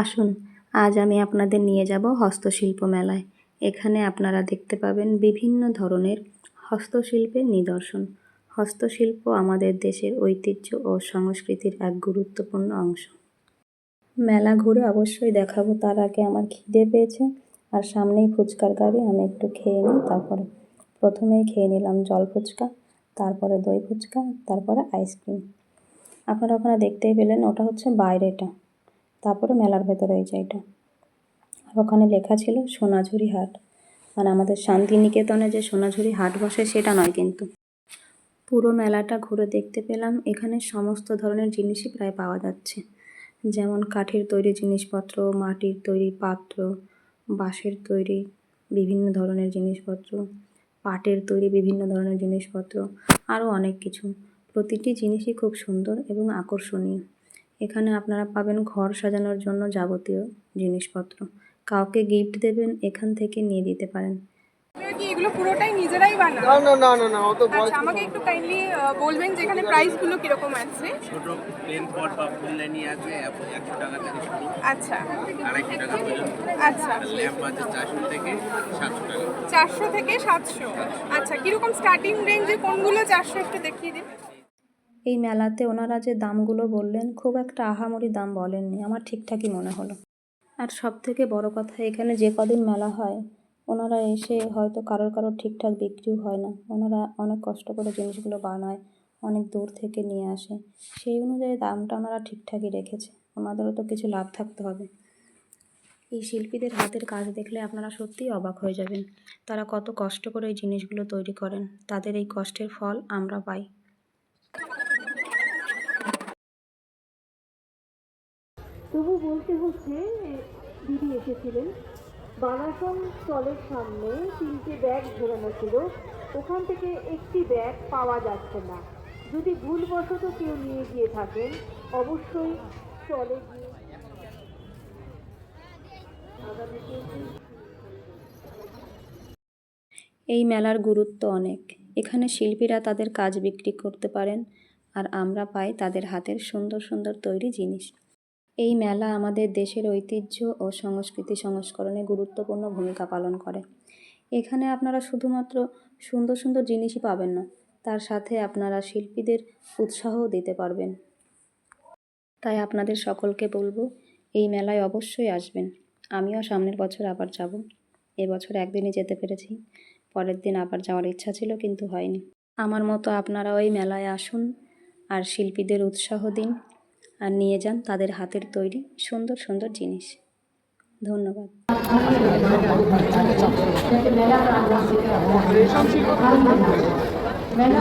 আসুন, আজ আমি আপনাদের নিয়ে যাব হস্তশিল্প মেলায়। এখানে আপনারা দেখতে পাবেন বিভিন্ন ধরনের হস্তশিল্পের নিদর্শন। হস্তশিল্প আমাদের দেশের ঐতিহ্য ও সংস্কৃতির এক গুরুত্বপূর্ণ অংশ। মেলা ঘুরে অবশ্যই দেখাবো তার আগে আমার খিদে পেয়েছে, আর সামনেই ফুচকার গাড়ি, আমি একটু খেয়ে নিই তারপরে। প্রথমেই খেয়ে নিলাম জল ফুচকা, তারপরে দই ফুচকা, তারপরে আইসক্রিম আপনারা ওখানে দেখতেই পেলেন, ওটা হচ্ছে বাইরেটা। তারপরে মেলার ভেতরে এই যে এটা। আর ওখানে লেখা ছিল সোনাঝুরি হাট। মানে আমাদের শান্তিনিকেতনে যে সোনাঝুরি হাট বসে সেটা নয় কিন্তু। পুরো মেলাটা ঘুরে দেখতে পেলাম, এখানে সমস্ত ধরনের জিনিসই প্রায় পাওয়া যাচ্ছে। যেমন কাঠের তৈরি জিনিসপত্র, মাটির তৈরি পাত্র, বাঁশের তৈরি বিভিন্ন ধরনের জিনিসপত্র, পাটের তৈরি বিভিন্ন ধরনের জিনিসপত্র, আরও অনেক কিছু। প্রতিটি জিনিসই খুব সুন্দর এবং আকর্ষণীয়। এখানে আপনারা পাবেন ঘর সাজানোর জন্য যাবতীয় জিনিসপত্র। কাউকে গিফট দেবেন এখান থেকে নিয়ে দিতে পারেন। এগুলো পুরোটাই নিজেরাই বানান? না না না না না অত বয়স আচ্ছা আমাকে একটু কাইন্ডলি বলবেন যে এখানে প্রাইসগুলো কীরকম আছে? ছোট প্লেন পট বা ফুলদানি আছে এক- একশো টাকা থেকে শুরু। আচ্ছা। আড়াইশো টাকা পর্যন্ত। আচ্ছা। ল্যাম্প আছে চারশো থেকে সাতশো টাকা। চারশো থেকে সাতশো। আচ্ছা কীরকম স্টার্টিং রেঞ্জে কোনগুলো চারশো একটু দেখিয়ে দিন। এই মেলাতে ওনারা যে দামগুলো বললেন, খুব একটা আহামরি দাম বলেননি। আমার ঠিকঠাকই মনে হলো। আর সব থেকে বড় কথা, এখানে যে কদিন মেলা হয়, ওনারা এসে হয়তো কারোর কারোর ঠিকঠাক বিক্রিও হয় না। ওনারা অনেক কষ্ট করে জিনিসগুলো বানায়, অনেক দূর থেকে নিয়ে আসে। সেই অনুযায়ী দামটা ওনারা ঠিকঠাকই রেখেছে। ওনাদেরও তো কিছু লাভ থাকতে হবে। এই শিল্পীদের হাতের কাজ দেখলে আপনারা সত্যিই অবাক হয়ে যাবেন। তারা কত কষ্ট করে এই জিনিসগুলো তৈরি করেন। তাদের এই কষ্টের ফল আমরা পাই। তবু বলতে হচ্ছে, দিদি এসেছিলেন। বানাসন স্টলের সামনে তিনটে ব্যাগ ঝোলানো ছিল। ওখান থেকে একটি ব্যাগ পাওয়া যাচ্ছে না। যদি ভুলবশত কেউ নিয়ে গিয়ে থাকেন, অবশ্যই স্টলে গিয়ে এই মেলার গুরুত্ব অনেক। এখানে শিল্পীরা তাদের কাজ বিক্রি করতে পারেন, আর আমরা পাই তাদের হাতের সুন্দর সুন্দর তৈরি জিনিস। এই মেলা আমাদের দেশের ঐতিহ্য ও সংস্কৃতি সংস্করণে গুরুত্বপূর্ণ ভূমিকা পালন করে। এখানে আপনারা শুধুমাত্র সুন্দর সুন্দর জিনিসই পাবেন না, তার সাথে আপনারা শিল্পীদের উৎসাহও দিতে পারবেন। তাই আপনাদের সকলকে বলব, এই মেলায় অবশ্যই আসবেন। আমিও সামনের বছর আবার যাব। এবছর একদিনই যেতে পেরেছি। পরের দিন আবার যাওয়ার ইচ্ছা ছিল কিন্তু হয়নি। আমার মতো আপনারা ওই মেলায় আসুন আর শিল্পীদের উৎসাহ দিন। আর নিয়ে যান তাদের হাতের তৈরি সুন্দর সুন্দর জিনিস। ধন্যবাদ। মেলা